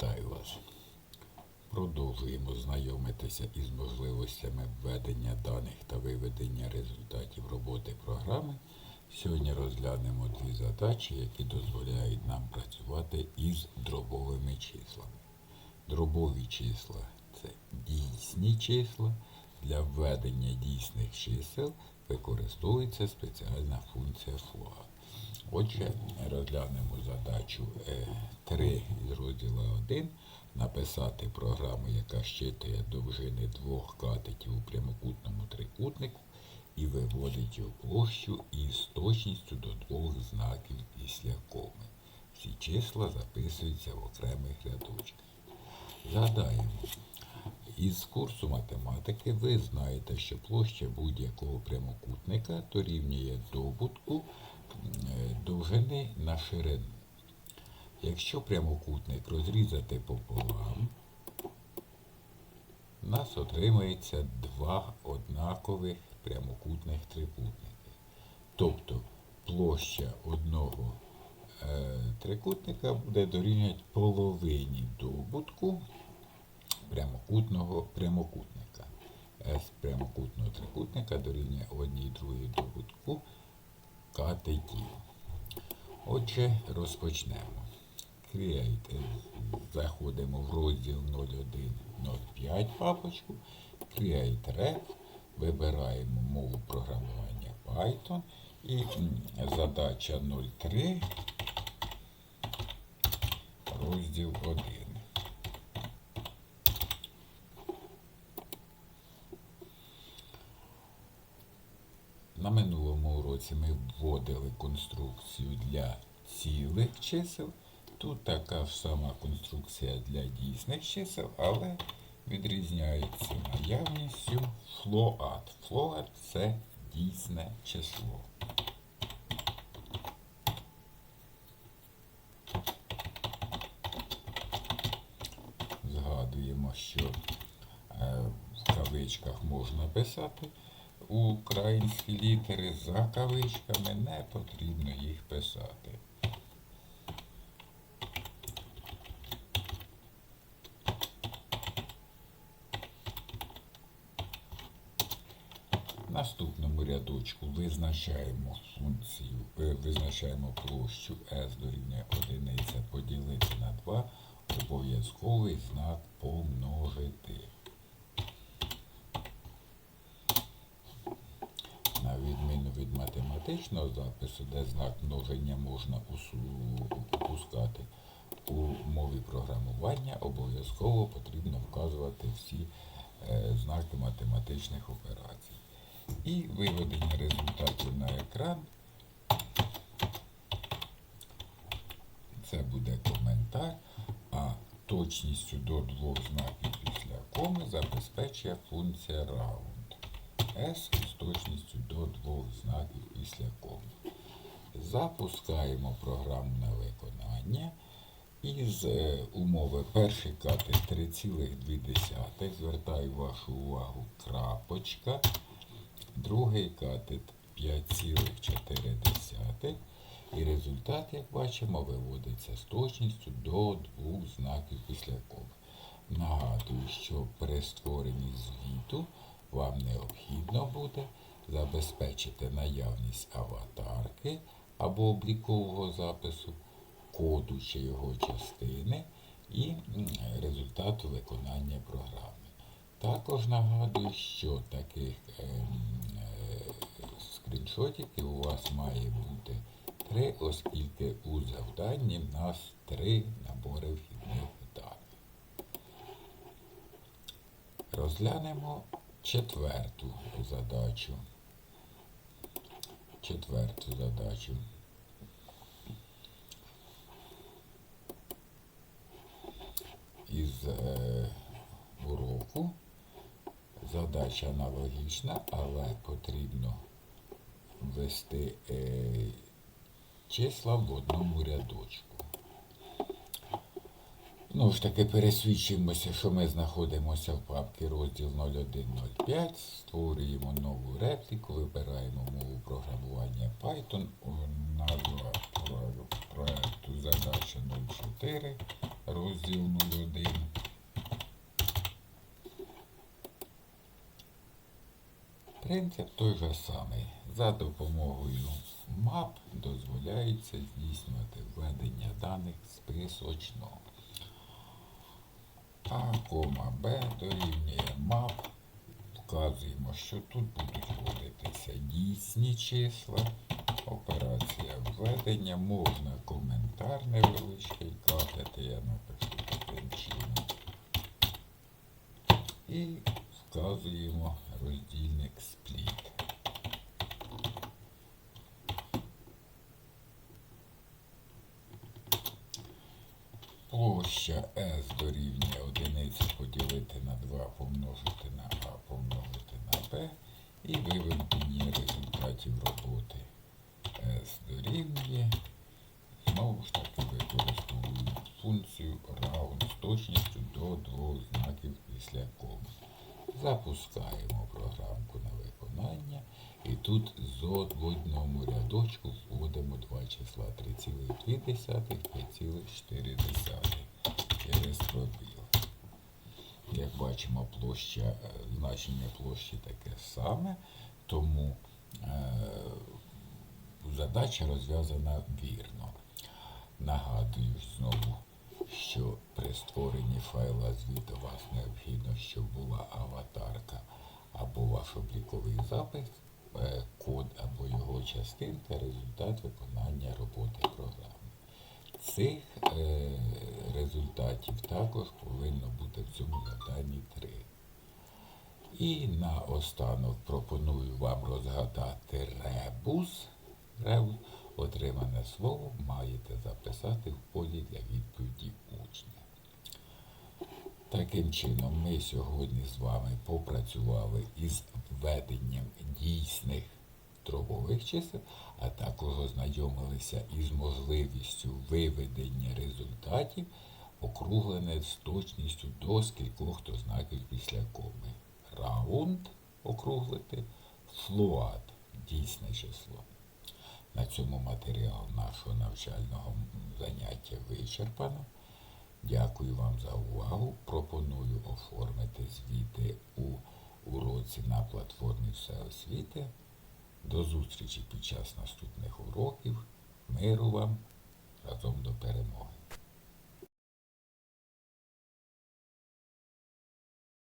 Вітаю вас. Продовжуємо знайомитися із можливостями введення даних та виведення результатів роботи програми. Сьогодні розглянемо дві задачі, які дозволяють нам працювати із дробовими числами. Дробові числа це дійсні числа. Для введення дійсних чисел використовується спеціальна функція float. Отже, розглянемо задачу 3 із розділу 1. Написати програму, яка щитує довжини двох катетів у прямокутному трикутнику і виводить його площу із точністю до двох знаків після коми. Всі числа записуються в окремих рядочках. Згадаємо, із курсу математики ви знаєте, що площа будь-якого прямокутника дорівнює добутку е, довжини на ширину. Якщо прямокутник розрізати пополам, у нас отримається два однакових прямокутних трикутники. Тобто площа одного е, трикутника буде дорівнювати половині добутку прямокутного прямокутника. С прямокутного трикутника дорівнює одній другій добутку катетів. Отже, розпочнемо. Create. Заходимо в розділ 0105 папочку. Create Ref. Вибираємо мову програмування Python. І задача 03. Розділ 1. На минулому уроці ми вводили конструкцію для цілих чисел. Тут така ж сама конструкція для дійсних чисел, але відрізняється наявністю float. Float – це дійсне число. Згадуємо, що е, в кавичках можна писати українські літери за кавичками, не потрібно їх писати. Наступному рядочку визначаємо функцію, е, визначаємо площу S дорівнює одиниця поділити на 2, обов'язковий знак помножити. Математичного запису, де знак множення можна упускати, у мові програмування обов'язково потрібно вказувати всі е, знаки математичних операцій. І виведення результатів на екран. Це буде коментар, а точністю до двох знаків після коми забезпечує функція round. S з точністю до двох знаків після коми. Запускаємо програму на виконання. Із е, умови перший катет 3,2. Звертаю вашу увагу крапочка. Другий катет 5,4. І результат, як бачимо, виводиться з точністю до двох знаків після коми. Нагадую, що при створенні звіту вам необхідно буде забезпечити наявність аватарки або облікового запису, коду чи його частини і результату виконання програми. Також нагадую, що таких ем, е, скріншотиків у вас має бути три, оскільки у завданні в нас три набори вхідних даних. Розглянемо четверту задачу. Четверту задачу. Із е, уроку задача аналогічна, але потрібно ввести е, числа в одному рядочку. Ну ж таки пересвідчимося, що ми знаходимося в папці розділ 0105, створюємо нову репліку, вибираємо мову програмування Python, назва про- проекту задача 04, розділ 01. Принцип той же самий. За допомогою мап дозволяється здійснювати введення даних списочно. А, кома Б дорівнює мап. Вказуємо, що тут будуть вводитися дійсні числа. Операція введення, можна коментар невеличкий катати, я напишу таким чином. І вказуємо роздільник спліт. Площа S дорівнює одиниці поділити на 2 помножити на А помножити на Б і виведення результатів роботи. S дорівнює. Знову ж таки використовуємо функцію round з точністю до двох знаків після коми. Запускаємо програмку на виконання. І тут з одному рядочку вводимо два числа 3,2, 5,4 через пробіл. Як бачимо, площа, е, значення площі таке саме, тому е, задача розв'язана вірно. Нагадую знову, що при створенні файла звіту вас необхідно, щоб була аватарка або ваш обліковий запис, е, код або його частинка, результат виконання роботи програми. Цих е, результатів також повинно бути в цьому завданні три. І наостанок пропоную вам розгадати ребус. Ребус. Отримане слово маєте записати в полі для відповіді учня. Таким чином, ми сьогодні з вами попрацювали із введенням дійсних дробових чисел, а також ознайомилися із можливістю виведення результатів, округлене з точністю до скількох то знаків після коми. Раунд округлити, флуат дійсне число. На цьому матеріал нашого навчального заняття вичерпано. Дякую вам за увагу. Пропоную оформити звіти у уроці на платформі Всеосвіти. До зустрічі під час наступних уроків. Миру вам разом до перемоги.